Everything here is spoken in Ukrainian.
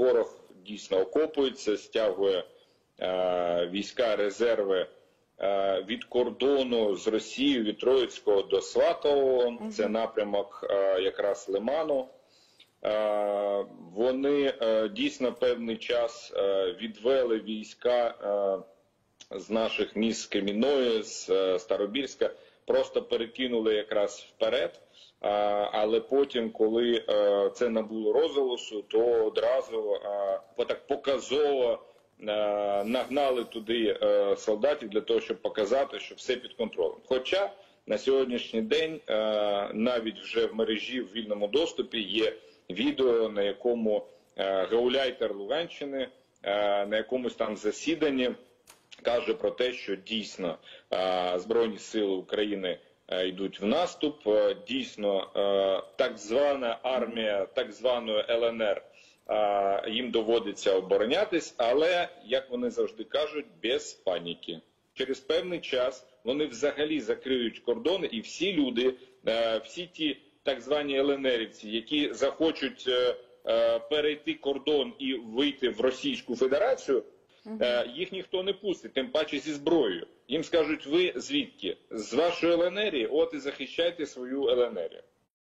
ворог дійсно окопується, стягує е, війська, резерви е, від кордону з Росією від Троїцького до Сватового. Це напрямок е, якраз Лиману. Вони дійсно певний час відвели війська з наших міст з Креміної, з Старобільська, просто перекинули якраз вперед. Але потім, коли е, це набуло розголосу, то одразу е, так показово е, нагнали туди солдатів для того, щоб показати, що все під контролем. Хоча на сьогоднішній день навіть вже в мережі в вільному доступі є відео, на якому гауляйтер Луганщини на якомусь там засіданні каже про те, що дійсно е, Збройні Сили України е, йдуть в наступ. Е, Дійсно, так звана армія, так званої ЛНР. Їм доводиться оборонятись, але як вони завжди кажуть, без паніки. Через певний час вони взагалі закриють кордони, і всі люди, всі ті так звані ЛНРівці, які захочуть перейти кордон і вийти в Російську Федерацію, е, їх ніхто не пустить, тим паче зі зброєю. Їм скажуть, ви звідки? З вашої ЛНР, от і захищайте свою ЛНРію.